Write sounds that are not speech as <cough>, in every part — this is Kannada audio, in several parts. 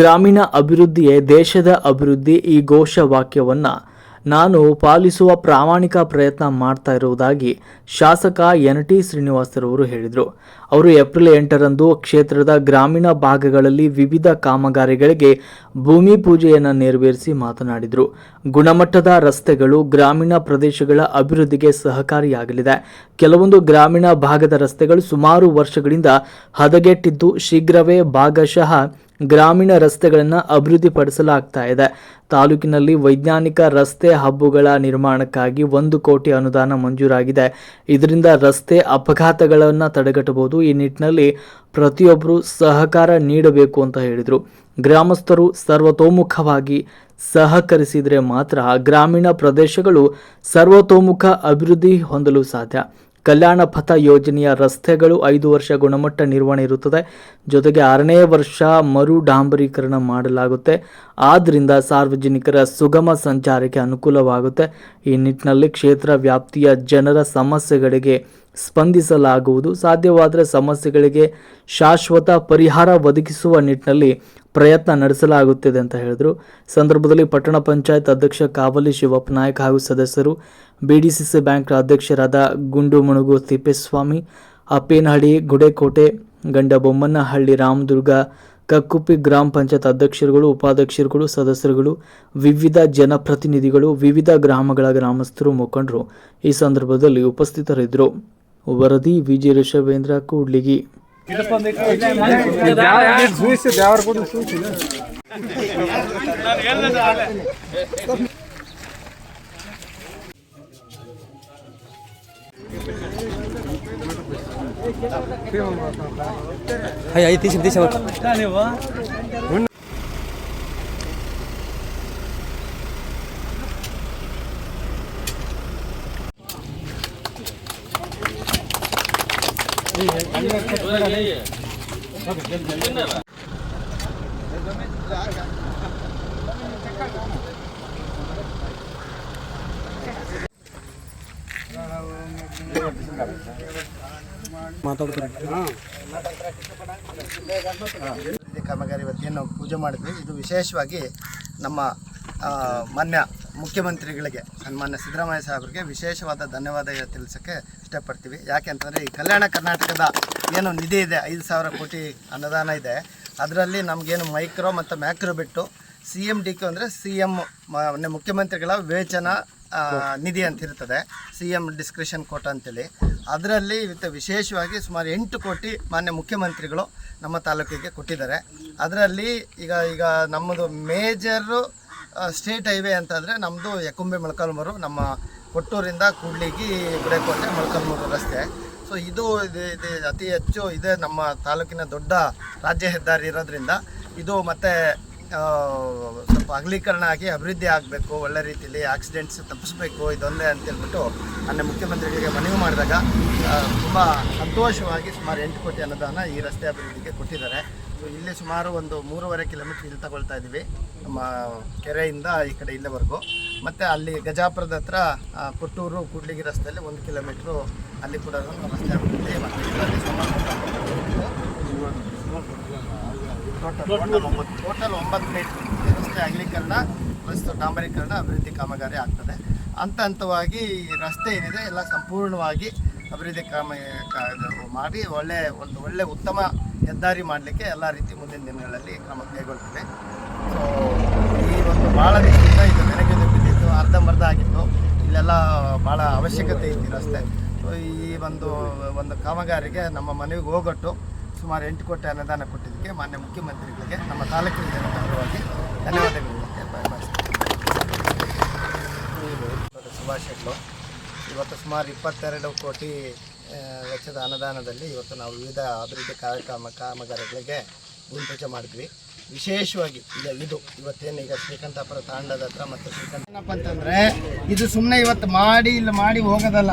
ಗ್ರಾಮೀಣ ಅಭಿವೃದ್ಧಿಯೇ ದೇಶದ ಅಭಿವೃದ್ಧಿ ಈ ಘೋಷ ವಾಕ್ಯವನ್ನು ನಾನು ಪಾಲಿಸುವ ಪ್ರಾಮಾಣಿಕ ಪ್ರಯತ್ನ ಮಾಡ್ತಾ ಇರುವುದಾಗಿ ಶಾಸಕ ಎನ್ ಟಿ ಶ್ರೀನಿವಾಸರವರು ಹೇಳಿದರು. ಅವರು ಏಪ್ರಿಲ್ ಎಂಟರಂದು ಕ್ಷೇತ್ರದ ಗ್ರಾಮೀಣ ಭಾಗಗಳಲ್ಲಿ ವಿವಿಧ ಕಾಮಗಾರಿಗಳಿಗೆ ಭೂಮಿ ಪೂಜೆಯನ್ನು ನೆರವೇರಿಸಿ ಮಾತನಾಡಿದರು. ಗುಣಮಟ್ಟದ ರಸ್ತೆಗಳು ಗ್ರಾಮೀಣ ಪ್ರದೇಶಗಳ ಅಭಿವೃದ್ಧಿಗೆ ಸಹಕಾರಿಯಾಗಲಿದೆ. ಕೆಲವೊಂದು ಗ್ರಾಮೀಣ ಭಾಗದ ರಸ್ತೆಗಳು ಸುಮಾರು ವರ್ಷಗಳಿಂದ ಹದಗೆಟ್ಟಿದ್ದು ಶೀಘ್ರವೇ ಭಾಗಶಃ ಗ್ರಾಮೀಣ ರಸ್ತೆಗಳನ್ನು ಅಭಿವೃದ್ಧಿಪಡಿಸಲಾಗ್ತಾ ಇದೆ. ತಾಲೂಕಿನಲ್ಲಿ ವೈಜ್ಞಾನಿಕ ರಸ್ತೆ ಹಬ್ಬುಗಳ ನಿರ್ಮಾಣಕ್ಕಾಗಿ ಒಂದು ಕೋಟಿ ಅನುದಾನ ಮಂಜೂರಾಗಿದೆ. ಇದರಿಂದ ರಸ್ತೆ ಅಪಘಾತಗಳನ್ನು ತಡೆಗಟ್ಟಬಹುದು. ಈ ನಿಟ್ಟಿನಲ್ಲಿ ಪ್ರತಿಯೊಬ್ಬರು ಸಹಕಾರ ನೀಡಬೇಕು ಅಂತ ಹೇಳಿದರು. ಗ್ರಾಮಸ್ಥರು ಸರ್ವತೋಮುಖವಾಗಿ ಸಹಕರಿಸಿದರೆ ಮಾತ್ರ ಗ್ರಾಮೀಣ ಪ್ರದೇಶಗಳು ಸರ್ವತೋಮುಖ ಅಭಿವೃದ್ಧಿ ಹೊಂದಲು ಸಾಧ್ಯ. ಕಲ್ಯಾಣ ಪಥ ಯೋಜನೆಯ ರಸ್ತೆಗಳು ಐದು ವರ್ಷ ಗುಣಮಟ್ಟ ನಿರ್ವಹಣೆ ಇರುತ್ತದೆ. ಜೊತೆಗೆ ಆರನೇ ವರ್ಷ ಮರು ಡಾಂಬರೀಕರಣ ಮಾಡಲಾಗುತ್ತೆ. ಆದ್ದರಿಂದ ಸಾರ್ವಜನಿಕರ ಸುಗಮ ಸಂಚಾರಕ್ಕೆ ಅನುಕೂಲವಾಗುತ್ತೆ. ಈ ನಿಟ್ಟಿನಲ್ಲಿ ಕ್ಷೇತ್ರ ವ್ಯಾಪ್ತಿಯ ಜನರ ಸಮಸ್ಯೆಗಳಿಗೆ ಸ್ಪಂದಿಸಲಾಗುವುದು. ಸಾಧ್ಯವಾದರೆ ಸಮಸ್ಯೆಗಳಿಗೆ ಶಾಶ್ವತ ಪರಿಹಾರ ಒದಗಿಸುವ ನಿಟ್ಟಿನಲ್ಲಿ ಪ್ರಯತ್ನ ನಡೆಸಲಾಗುತ್ತಿದೆ ಅಂತ ಹೇಳಿದರು. ಸಂದರ್ಭದಲ್ಲಿ ಪಟ್ಟಣ ಪಂಚಾಯತ್ ಅಧ್ಯಕ್ಷ ಕಾವಲಿ ಶಿವಪ್ಪ ನಾಯಕ್ ಹಾಗೂ ಸದಸ್ಯರು ಬಿಡಿಸಿಸಿ ಬ್ಯಾಂಕ್ ಅಧ್ಯಕ್ಷರಾದ ಗುಂಡು ಮುಣುಗು ತಿಪ್ಪೇಸ್ವಾಮಿ, ಅಪ್ಪೇನಹಳ್ಳಿ, ಗುಡೇಕೋಟೆ ಗಂಡಬೊಮ್ಮನಹಳ್ಳಿ ರಾಮದುರ್ಗ, ಕಕ್ಕುಪ್ಪಿ ಗ್ರಾಮ ಪಂಚಾಯತ್ ಅಧ್ಯಕ್ಷರುಗಳು, ಉಪಾಧ್ಯಕ್ಷರುಗಳು, ಸದಸ್ಯರುಗಳು, ವಿವಿಧ ಜನಪ್ರತಿನಿಧಿಗಳು, ವಿವಿಧ ಗ್ರಾಮಗಳ ಗ್ರಾಮಸ್ಥರು ಮುಖಂಡರು ಈ ಸಂದರ್ಭದಲ್ಲಿ ಉಪಸ್ಥಿತರಿದ್ದರು. ವರದಿ ವಿಜಯ ಋಷಭೇಂದ್ರ ಕೂಡ್ಲಿಗಿ. చూసి దేవర కూడా చూసి అయ్యి అయ్యి తీసి తీసి ಕಾಮಗಾರಿ ವತಿಯನ್ನು ಪೂಜೆ ಮಾಡಿದ್ವಿ. ಇದು ವಿಶೇಷವಾಗಿ ನಮ್ಮ ಮಾನ್ಯ ಮುಖ್ಯಮಂತ್ರಿಗಳಿಗೆ, ಸನ್ಮಾನ್ಯ ಸಿದ್ದರಾಮಯ್ಯ ಸಾಹೇಬರಿಗೆ ವಿಶೇಷವಾದ ಧನ್ಯವಾದ ತಿಳಿಸೋಕ್ಕೆ ಇಷ್ಟಪಡ್ತೀವಿ. ಯಾಕೆ ಅಂತಂದರೆ ಈ ಕಲ್ಯಾಣ ಕರ್ನಾಟಕದ ಏನು ನಿಧಿ ಇದೆ, ಐದು ಸಾವಿರ ಕೋಟಿ ಅನುದಾನ ಇದೆ. ಅದರಲ್ಲಿ ನಮಗೇನು ಮೈಕ್ರೋ ಮತ್ತು ಮ್ಯಾಕ್ರೋ ಬಿಟ್ಟು ಸಿ ಎಂ ಡಿ ಕೆ ಅಂದರೆ ಸಿ ಎಂ ಮುಖ್ಯಮಂತ್ರಿಗಳ ವಿವೇಚನ ನಿಧಿ ಅಂತ ಇರ್ತದೆ ಸಿ ಎಂ ಡಿಸ್ಕ್ರಿಷನ್ ಕೋಟ ಅಂತೇಳಿ. ಅದರಲ್ಲಿ ಇವತ್ತು ವಿಶೇಷವಾಗಿ ಸುಮಾರು ಎಂಟು ಕೋಟಿ ಮಾನ್ಯ ಮುಖ್ಯಮಂತ್ರಿಗಳು ನಮ್ಮ ತಾಲೂಕಿಗೆ ಕೊಟ್ಟಿದ್ದಾರೆ. ಅದರಲ್ಲಿ ಈಗ ಈಗ ನಮ್ಮದು ಮೇಜರು ಸ್ಟೇಟ್ ಹೈವೇ ಅಂತಂದರೆ ನಮ್ಮದು ಯಕುಂಬೆ ಮೊಳಕಾಲ್ಮೂರು ನಮ್ಮ ಕೊಟ್ಟೂರಿಂದ ಕೂಡ್ಲಿಗಿ ಗುಡೇಕೋಟೆ ಮೊಳಕಾಲ್ಮೂರು ರಸ್ತೆ. ಸೊ ಇದು ಅತಿ ಹೆಚ್ಚು ಇದೆ ನಮ್ಮ ತಾಲೂಕಿನ ದೊಡ್ಡ ರಾಜ್ಯ ಹೆದ್ದಾರಿ ಇರೋದ್ರಿಂದ. ಇದು ಮತ್ತು ಸ್ವಲ್ಪ ಅಗಲೀಕರಣ ಆಗಿ ಅಭಿವೃದ್ಧಿ ಆಗಬೇಕು, ಒಳ್ಳೆ ರೀತಿಯಲ್ಲಿ ಆಕ್ಸಿಡೆಂಟ್ಸ್ ತಪ್ಪಿಸ್ಬೇಕು, ಇದೊಂದೇ ಅಂತೇಳ್ಬಿಟ್ಟು ನನ್ನ ಮುಖ್ಯಮಂತ್ರಿಗಳಿಗೆ ಮನವಿ ಮಾಡಿದಾಗ ತುಂಬ ಸಂತೋಷವಾಗಿ ಸುಮಾರು ಎಂಟು ಕೋಟಿ ಅನುದಾನ ಈ ರಸ್ತೆ ಅಭಿವೃದ್ಧಿಗೆ ಕೊಟ್ಟಿದ್ದಾರೆ. ಇಲ್ಲಿ ಸುಮಾರು ಒಂದು ಮೂರುವರೆ ಕಿಲೋಮೀಟ್ರ್ ಇಲ್ಲಿ ತಗೊಳ್ತಾ ಇದ್ದೀವಿ, ನಮ್ಮ ಕೆರೆಯಿಂದ ಈ ಕಡೆ ಇಲ್ಲಿವರೆಗೂ. ಮತ್ತು ಅಲ್ಲಿ ಗಜಾಪುರದ ಹತ್ರ ಕೊಟ್ಟೂರು ಕೂಡ್ಲಿಗಿ ರಸ್ತೆಯಲ್ಲಿ ಒಂದು ಕಿಲೋಮೀಟ್ರು ಅಲ್ಲಿ ಕೂಡ ರಸ್ತೆ ಅಭಿವೃದ್ಧಿ ಮತ್ತು ಟೋಟಲ್ ಟೋಟಲ್ ಒಂಬತ್ತು. ಟೋಟಲ್ ಒಂಬತ್ತು ಮೀಟರ್ ರಸ್ತೆ ಅಗಲೀಕರಣ ಪ್ಲಸ್ ಡಾಂಬರೀಕರಣ ಅಭಿವೃದ್ಧಿ ಕಾಮಗಾರಿ ಆಗ್ತದೆ. ಹಂತ ಹಂತವಾಗಿ ಈ ರಸ್ತೆ ಏನಿದೆ ಎಲ್ಲ ಸಂಪೂರ್ಣವಾಗಿ ಅಭಿವೃದ್ಧಿ ಕಾಮ ಮಾಡಿ ಒಳ್ಳೆ ಒಂದು ಒಳ್ಳೆ ಉತ್ತಮ ಹೆದ್ದಾರಿ ಮಾಡಲಿಕ್ಕೆ ಎಲ್ಲ ರೀತಿ ಮುಂದಿನ ದಿನಗಳಲ್ಲಿ ಕ್ರಮ ಕೈಗೊಳ್ತೇವೆ ಸೊ ಈ ಒಂದು ಭಾಳ ದಿನದಿಂದ ಇದು ನೆನಪಿದ್ದು ಬಿದ್ದಿತ್ತು ಅರ್ಧಂಬರ್ಧ ಆಗಿತ್ತು. ಇಲ್ಲೆಲ್ಲ ಭಾಳ ಅವಶ್ಯಕತೆ ಇತ್ತು ರಸ್ತೆ. ಸೊ ಈ ಒಂದು ಒಂದು ಕಾಮಗಾರಿಗೆ ನಮ್ಮ ಮನೆಗೆ ಹೋಗೊಟ್ಟು. ಸುಮಾರು ಎಂಟು ಕೋಟಿ ಅನುದಾನ ಕೊಟ್ಟಿದ್ದಕ್ಕೆ ಮಾನ್ಯ ಮುಖ್ಯಮಂತ್ರಿಗಳಿಗೆ ನಮ್ಮ ತಾಲೂಕಿನ ಜನತೆ ಪರವಾಗಿ ಧನ್ಯವಾದಗಳು ಸುಭಾಷ್ ಶೆಟ್ಲು ಇವತ್ತು ಸುಮಾರು ಇಪ್ಪತ್ತೆರಡು ಕೋಟಿ ವೆಚ್ಚದ ಅನುದಾನದಲ್ಲಿ ಇವತ್ತು ನಾವು ವಿವಿಧ ಅಭಿವೃದ್ಧಿ ಕಾರ್ಯಕ್ರಮ ಕಾಮಗಾರಿಗಳಿಗೆ ಭೂಮಿ ಪೂಜೆ ಮಾಡಿದ್ವಿ. ವಿಶೇಷವಾಗಿ ಈಗ ಇದು ಇವತ್ತೇನು ಈಗ ಶ್ರೀಕಂಠಪುರ ತಾಂಡದ ಹತ್ರ ಮತ್ತು ಶ್ರೀಕಂಠ ಏನಪ್ಪ ಅಂತಂದರೆ ಇದು ಸುಮ್ಮನೆ ಇವತ್ತು ಮಾಡಿ ಇಲ್ಲಿ ಮಾಡಿ ಹೋಗೋದಲ್ಲ.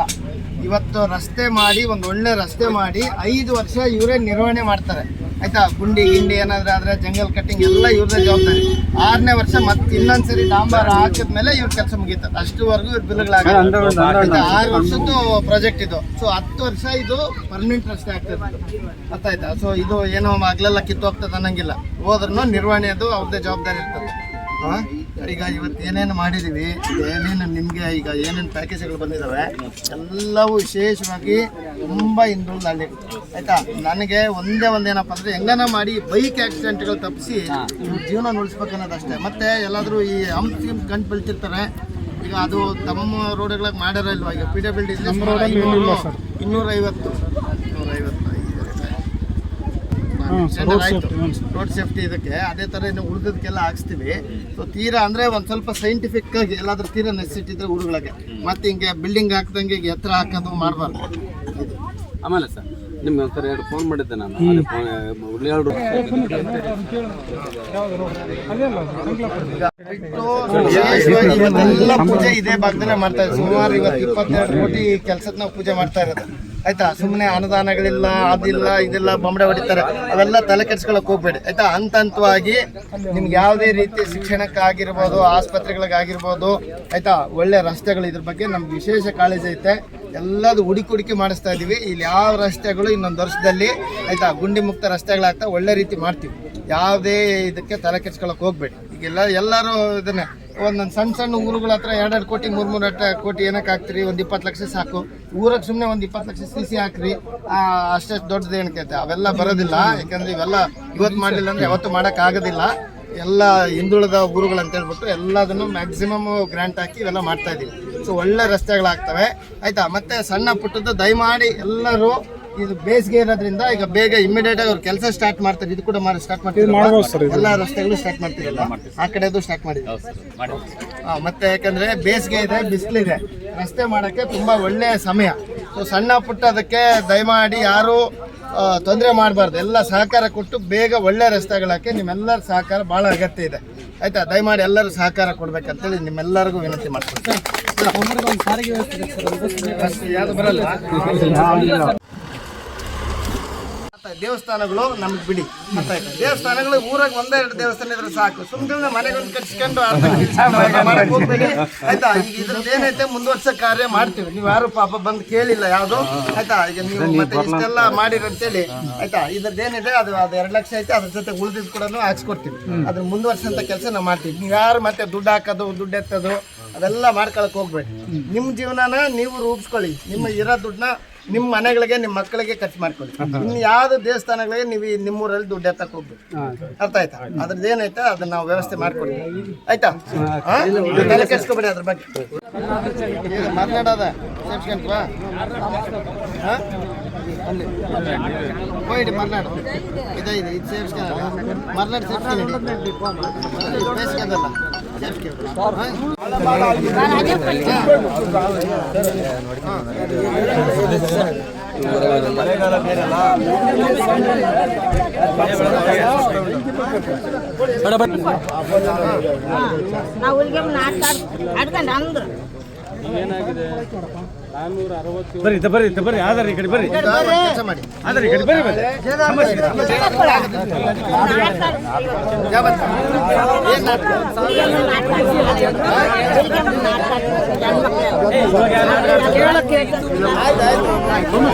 ಇವತ್ತು ರಸ್ತೆ ಮಾಡಿ, ಒಂದು ಒಳ್ಳೆ ರಸ್ತೆ ಮಾಡಿ ಐದು ವರ್ಷ ಇವರೇ ನಿರ್ವಹಣೆ ಮಾಡ್ತಾರೆ. ಆಯ್ತಾ? ಗುಂಡಿ, ಗಿಂಡಿ ಏನಾದರೂ ಆದರೆ ಜಂಗಲ್ ಕಟ್ಟಿಂಗ್ ಎಲ್ಲ ಇವ್ರದೇ ಜವಾಬ್ದಾರಿ. ಆರನೇ ವರ್ಷ ಮತ್ತೆ ಇನ್ನೊಂದ್ಸರಿ ಡಾಂಬಾರ ಹಾಕಿದ್ಮೇಲೆ ಇವ್ರ ಕೆಲಸ ಮುಗೀತದೆ ಅಷ್ಟುವರೆಗೂ ಇವ್ರ ಬಿಲ್ಗಳಾಗ ಆರು ವರ್ಷದ್ದು ಪ್ರಾಜೆಕ್ಟ್ ಇದು. ಸೊ ಹತ್ತು ವರ್ಷ ಇದು ಪರ್ಮನೆಂಟ್ ರಸ್ತೆ ಆಗ್ತದೆ ಗೊತ್ತಾಯ್ತಾ ಸೊ ಇದು ಏನೋ ಅಗ್ಲೆಲ್ಲ ಕಿತ್ತು ಹೋಗ್ತದೆ ಅನ್ನಂಗಿಲ್ಲ. ಹೋದ್ರೂ ನಿರ್ವಹಣೆ ಅದು ಅವ್ರದ್ದೇ ಜವಾಬ್ದಾರಿ ಇರ್ತದೆ. ಹಾ? ಈಗ ಇವತ್ತು ಏನೇನು ಮಾಡಿದ್ದೀವಿ ಏನೇನು ನಿಮಗೆ ಈಗ ಏನೇನು ಪ್ಯಾಕೇಜ್ಗಳು ಬಂದಿದ್ದಾವೆ ಎಲ್ಲವೂ ವಿಶೇಷವಾಗಿ ತುಂಬ ಹಿಂದುಳಿದ ಹಳ್ಳಿ ಆಯಿತಾ? ನನಗೆ ಒಂದೇ ಒಂದೇನಪ್ಪ ಅಂದರೆ ಹೆಂಗನ ಮಾಡಿ ಬೈಕ್ ಆಕ್ಸಿಡೆಂಟ್ಗಳು ತಪ್ಪಿಸಿ ಜೀವನ ಉಳಿಸ್ಬೇಕು ಅನ್ನೋದು ಅಷ್ಟೇ ಮತ್ತೆ ಎಲ್ಲಾದರೂ ಈ ಹಂಪ್ ಗಂಟು ಬೆಳ್ತಿರ್ತಾರೆ. ಈಗ ಅದು ತಮ್ಮ ರೋಡ್ಗಳಾಗ ಮಾಡಿರೋ ಇಲ್ವಾ? ಈಗ ಪಿ ಡಬ್ಲ್ಯೂ ಡಿ ಇನ್ನೂರೈವತ್ತು. ರೋಡ್ ಸೇಫ್ಟಿ ಇದಕ್ಕೆ. ಅದೇ ತರ ಇನ್ನು ಉಳಿದದಕ್ಕೆಲ್ಲ ಹಾಕ್ಸ್ತೀವಿ. ಸೊ ತೀರಾ ಅಂದ್ರೆ ಒಂದ್ ಸ್ವಲ್ಪ ಸೈಂಟಿಫಿಕ್ ಆಗಿ ಎಲ್ಲಾದ್ರೂ ತೀರಾ ನೆಸಿಟಿ ಇದ್ರೆ ಊರುಗಳಿಗೆ. ಮತ್ತೆ ಹಿಂಗೆ ಬಿಲ್ಡಿಂಗ್ ಹಾಕ್ದಂಗೆ ಈಗ ಎತ್ತರ ಹಾಕೋದು ಮಾಡಬಾರ್ದು. ಆಮೇಲೆ ಸರ್ ನಿಮ್ಗೆ ಒಂದ್ಸರಿ ಎರಡು ಫೋನ್ ಮಾಡಿದ್ದೆ ನಾನು. ಇವತ್ತೆಲ್ಲ ಪೂಜೆ ಇದೇ ಭಾಗದಲ್ಲೇ ಮಾಡ್ತಾ ಇದ್ದೀವಿ ಸುಮಾರು ಇವತ್ತು ಇಪ್ಪತ್ತೆರಡು ಕೋಟಿ ಕೆಲಸದ ನಾವು ಪೂಜೆ ಮಾಡ್ತಾ ಇರೋದು. ಆಯ್ತಾ? ಸುಮ್ಮನೆ ಅನುದಾನಗಳಿಲ್ಲ, ಅದಿಲ್ಲ, ಇದಿಲ್ಲ ಬೊಂಬಡೆ ಹೊಡಿತಾರೆ. ಅವೆಲ್ಲ ತಲೆ ಕೆಡ್ಸ್ಕೊಳಕ್ ಹೋಗ್ಬೇಡಿ. ಆಯ್ತಾ? ಹಂತ ಹಂತವಾಗಿ ನಿಮ್ಗೆ ಯಾವುದೇ ರೀತಿ ಶಿಕ್ಷಣಕ್ಕಾಗಿರ್ಬೋದು, ಆಸ್ಪತ್ರೆಗಳಿಗಾಗಿರ್ಬೋದು, ಆಯ್ತಾ? ಒಳ್ಳೆ ರಸ್ತೆಗಳು ಇದ್ರ ಬಗ್ಗೆ ನಮ್ಗೆ ವಿಶೇಷ ಕಾಳಜಿ ಐತೆ. ಎಲ್ಲದು ಹುಡುಕಿ ಹುಡುಕಿ ಮಾಡಿಸ್ತಾ ಇದೀವಿ. ಇಲ್ಲಿ ಯಾವ ರಸ್ತೆಗಳು ಇನ್ನೊಂದು ವರ್ಷದಲ್ಲಿ, ಆಯ್ತಾ? ಗುಂಡಿ ಮುಕ್ತ ರಸ್ತೆಗಳಾಗ್ತಾ ಒಳ್ಳೆ ರೀತಿ ಮಾಡ್ತೀವಿ. ಯಾವುದೇ ಇದಕ್ಕೆ ತಲೆ ಕೆಡ್ಸ್ಕೊಳಕ್ ಹೋಗ್ಬೇಡಿ. ಈಗೆಲ್ಲ ಎಲ್ಲರೂ ಇದನ್ನೇ ಒಂದೊಂದು ಸಣ್ಣ ಸಣ್ಣ ಊರುಗಳ ಹತ್ರ ಎರಡೆರಡು ಕೋಟಿ, ಮೂರು ಮೂರು ಕೋಟಿ ಏನಕ್ಕೆ ಹಾಕ್ತೀರಿ? ಒಂದು ಇಪ್ಪತ್ತು ಲಕ್ಷ ಸಾಕು. ಊರಿಗೆ ಸುಮ್ಮನೆ ಒಂದು ಇಪ್ಪತ್ತು ಲಕ್ಷ ಸಿ ಸಿ ಹಾಕ್ರಿ. ಅಷ್ಟಷ್ಟು ದೊಡ್ಡದು ಏನಕ್ಕೆ ಅವೆಲ್ಲ ಬರೋದಿಲ್ಲ. ಯಾಕಂದ್ರೆ ಇವೆಲ್ಲ ಇವತ್ತು ಮಾಡಲಿಲ್ಲ ಅಂದ್ರೆ ಯಾವತ್ತು ಮಾಡೋಕ್ಕಾಗೋದಿಲ್ಲ ಎಲ್ಲ ಹಿಂದುಳಿದ ಊರುಗಳು ಅಂತ ಹೇಳ್ಬಿಟ್ಟು ಎಲ್ಲದನ್ನು ಮ್ಯಾಕ್ಸಿಮಮ್ ಗ್ರ್ಯಾಂಟ್ ಹಾಕಿ ಇವೆಲ್ಲ ಮಾಡ್ತಾ ಇದೀವಿ. ಸೊ ಒಳ್ಳೆ ರಸ್ತೆಗಳಾಗ್ತವೆ. ಆಯಿತಾ? ಮತ್ತೆ ಸಣ್ಣ ಪುಟ್ಟದ್ದು ದಯಮಾಡಿ ಎಲ್ಲರೂ ಇದು ಬೇಸಿಗೆ ಇರೋದ್ರಿಂದ ಈಗ ಬೇಗ ಇಮಿಡಿಯೇಟ್ ಆಗಿ ಅವ್ರು ಕೆಲಸ ಸ್ಟಾರ್ಟ್ ಮಾಡ್ತಾರೆ. ಇದು ಕೂಡ ಮಾಡಿ ಸ್ಟಾರ್ಟ್ ಮಾಡ್ತೀವಿ ಎಲ್ಲ ರಸ್ತೆಗಳು ಸ್ಟಾರ್ಟ್ ಮಾಡ್ತೀರಲ್ಲ ಆ ಕಡೆದು ಸ್ಟಾರ್ಟ್ ಮಾಡಿದ್ದೀವಿ. ಮತ್ತೆ ಯಾಕಂದ್ರೆ ಬೇಸಿಗೆ ಇದೆ ಬಿಸಿಲಿದೆ. ರಸ್ತೆ ಮಾಡೋಕ್ಕೆ ತುಂಬಾ ಒಳ್ಳೆಯ ಸಮಯ. ಸೊ ಸಣ್ಣ ಪುಟ್ಟ ಅದಕ್ಕೆ ದಯಮಾಡಿ ಯಾರು ತೊಂದರೆ ಮಾಡಬಾರ್ದು. ಎಲ್ಲ ಸಹಕಾರ ಕೊಟ್ಟು ಬೇಗ ಒಳ್ಳೆ ರಸ್ತೆಗಳಕ್ಕೆ ನಿಮ್ಮೆಲ್ಲರ ಸಹಕಾರ ಬಹಳ ಅಗತ್ಯ ಇದೆ. ಆಯ್ತಾ? ದಯಮಾಡಿ ಎಲ್ಲರೂ ಸಹಕಾರ ಕೊಡ್ಬೇಕಂತೇಳಿ ನಿಮ್ಮೆಲ್ಲರಿಗೂ ವಿನಂತಿ ಮಾಡ್ತೀನಿ ಯಾವುದು ಬರಲ್ಲ? ದೇವಸ್ಥಾನಗಳು ನಮ್ಗೆ ಬಿಡಿ. ಅರ್ಥ ಆಯ್ತಾ? ದೇವಸ್ಥಾನಗಳು ಊರಾಗ ಒಂದೆರಡು ದೇವಸ್ಥಾನ ಇದ್ರೆ ಸಾಕು. ಸುಮ್ಮನೆ ಮನೆಗಳನ್ನ ಕಟ್ಸ್ಕೊಂಡು ಅರ್ಧ <laughs> ಹೋಗ್ಬೇಡಿ. ಆಯ್ತಾ? ಈಗ ಇದ್ರದ್ದು ಏನೈತೆ? ಮುಂದುವರ್ಸ ಕಾರ್ಯ ಮಾಡ್ತೀವಿ. ನೀವು ಯಾರು ಪಾಪ ಬಂದು ಕೇಳಿಲ್ಲ ಯಾವುದು? ಆಯ್ತಾ? ಈಗ ನೀವು ಮತ್ತೆ ಇಷ್ಟೆಲ್ಲ ಮಾಡಿರಿ ಅಂತೇಳಿ. ಆಯ್ತಾ? ಇದ್ರದ್ದು ಏನಿದೆ? ಅದು ಅದು ಎರಡು ಲಕ್ಷ ಐತೆ. ಅದ್ರ ಜೊತೆ ಉಳಿದಿದ್ದು ಕೂಡ ಹಾಕ್ಸ್ಕೊಡ್ತೀವಿ. ಅದ್ರ ಮುಂದುವರ್ಸಂತ ಕೆಲಸ ನಾವು ಮಾಡ್ತೀವಿ. ನೀವು ಯಾರು ಮತ್ತೆ ದುಡ್ಡು ಹಾಕೋದು ದುಡ್ಡು ಎತ್ತೋದು ಅದೆಲ್ಲ ಮಾಡ್ಕೊಳಕ್ ಹೋಗ್ಬೇಡಿ. ನಿಮ್ಮ ಜೀವನನ ನೀವು ರೂಪಿಸ್ಕೊಳ್ಳಿ. ನಿಮ್ಮ ಇರೋ ದುಡ್ಡನ್ನ ನಿಮ್ಮ ಮನೆಗಳಿಗೆ ನಿಮ್ಮ ಮಕ್ಕಳಿಗೆ ಖರ್ಚು ಮಾಡ್ಕೊಳ್ಳಿ. ಇನ್ನು ಯಾವ ದೇವಸ್ಥಾನಗಳಿಗೆ ನೀವು ಈ ನಿಮ್ಮೂರಲ್ಲಿ ದುಡ್ಡು ಎತ್ತಕ್ಕೆ ಹೋಗ್ಬೇಕು ಅರ್ಥ ಆಯ್ತಾ? ಅದ್ರದ್ದು ಏನೈತೆ ಅದನ್ನ ನಾವು ವ್ಯವಸ್ಥೆ ಮಾಡ್ಕೊಡಿ. ಆಯ್ತಾ? ತಲೆ ಕೆಡ್ಸ್ಕೊಬೇಡಿ ಅದ್ರ ಬಗ್ಗೆ. ಮಾತಾಡೋದ? ಮಾತನಾಡೋದ ಸೇರ್ಸ್ಕೊಂಡ್ವಾ? ಅಲ್ಲಿ ಹೋಯ್ಡಿ ಮರ್ನಾಡು. ಇದೆ ಇದೆ. ಇದು ಸೇರಿಸ್ಕೊಂಡು ಮರ್ನಾಡು ಸೇರಿಸ್ಕೊಂಡು ಬೇಸಿಗೆದಲ್ಲ ನಾವು ಹುಡುಗಿ ಆಡ್ಕೊಂಡು ಅಂದ್ರು. ಬರ್ರಿ ತ ಬರ್ರಿ ತ ಬರ್ರಿ ಆಧಾರ್ ಈ ಕಡೆ ಬರ್ರಿ. ಕೆಲಸ ಮಾಡಿ. ಆಧಾರ್ ಈ ಕಡೆ ಬರ್ರಿ ಬರ್ರಿ.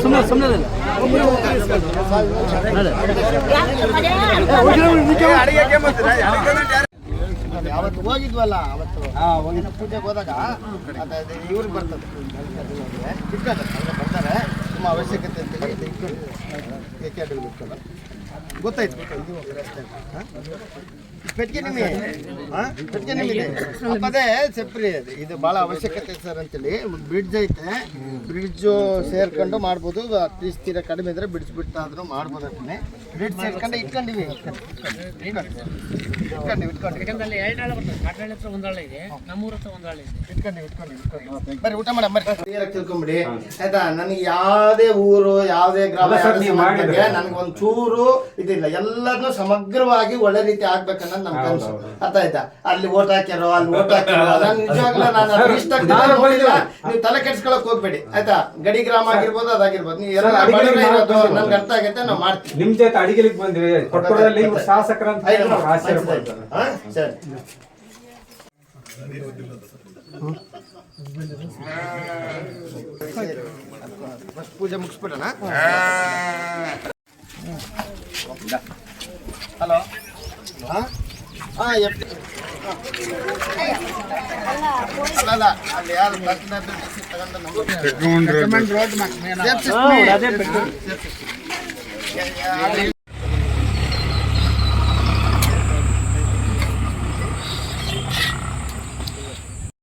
ಸುಮ್ಮನೆ ಸುಮ್ಮನೆ ಅವತ್ತು ಹೋಗಿದ್ವಲ್ಲ ಅವತ್ತು? ಏನೋ ಪೂಜೆಗೆ ಹೋದಾಗ? ಅದು ಇವ್ರಿಗೆ ಬರ್ತದೆ ಇಟ್ಕೊಂಡ್ರೆ ಅವ್ರು ಬರ್ತಾರೆ. ತುಂಬ ಅವಶ್ಯಕತೆ ಅಂತ ಹೇಳಿ ಇಟ್ಕೊಂಡು ಗೊತ್ತಾಯ್ತು. ರಸ್ತೆ? ಪೆಟ್ಟಿಗೆ ನಿಮಗೆ? ಹಾಂ ಪೆಟ್ಟಿಗೆ ನಿಮಗೆ? ಅದೇ ಸೆಪ್ರಿ ಅದು. ಇದು ಭಾಳ ಅವಶ್ಯಕತೆ ಸರ್ ಅಂತೇಳಿ. ಬ್ರಿಡ್ಜ್ ಐತೆ. ಬ್ರಿಡ್ಜು ಸೇರ್ಕೊಂಡು ಮಾಡ್ಬೋದು. ಅಟ್ಲೀಸ್ಟ್ ತೀರ ಕಡಿಮೆ ಇದ್ರೆ ಬ್ರಿಡ್ಜ್ ಬಿಟ್ಟಾದ್ರೂ ಮಾಡ್ಬೋದು ಅದನ್ನೇ ಬ್ರಿಡ್ಜ್ ಸೇರ್ಕೊಂಡು ಇಟ್ಕೊಂಡಿವಿ. ಇಟ್ಕೊಂಡಿವಿ ಬರ್ರಿ ಊಟ ತಿಳ್ಕೊಂಬಿಡಿ. ಆಯ್ತಾ? ನನಗೆ ಯಾವುದೇ ಊರು ಯಾವುದೇ ಗ್ರಾಮ ನನಗೆ ಒಂದು ಚೂರು ಇದಿಲ್ಲ. ಎಲ್ಲದನ್ನು ಸಮಗ್ರವಾಗಿ ಒಳ್ಳೆ ರೀತಿ ಆಗ್ಬೇಕನ್ನೋದು ನಮ್ಮ ಕನಸು. ಅರ್ಥ ಆಯ್ತಾ? ಅಲ್ಲಿ ಓಟ್ ಹಾಕ್ಯಾರೋ ಅಲ್ಲಿ ಓಟ್ ಹಾಕ್ಯಾರೋ ನಾನು ನಿಜವಾಗ್ಲೂ ನಾನು ಇಷ್ಟ ನೀವು ತಲೆ ಕೆಡ್ಸ್ಕೊಳಕ್ ಹೋಗ್ಬೇಡಿ ಆಯ್ತಾ? ಗಡಿ ಗ್ರಾಮ ಆಗಿರ್ಬೋದು ಅದಾಗಿರ್ಬೋದು. ನೀವು ಎಲ್ಲ ಇರೋದು ನನ್ಗೆ ಅರ್ಥ ಆಗೈತೆ ನಾವು ಮಾಡ್ತೀವಿ. ನಿಮ್ ಜೊತೆ ಅಡಿಗೆಲಿಗೆ ಬಂದ್ವಿ. ಕೊಟ್ಟೂರಲ್ಲಿ ಶಾಸಕರ. ಹಾ? ಸರಿ. ಫಸ್ಟ್ ಪೂಜೆ ಮುಗಿಸ್ಬಿಡೋಣ? ಹಲೋ? ಹಾ? ಹಾ ಎಫ್ ಅಲ್ಲ ಅಲ್ಲಿ ಯಾರು ತಗೊಂಡು ಯಾ- ಅಲ್ಲಿ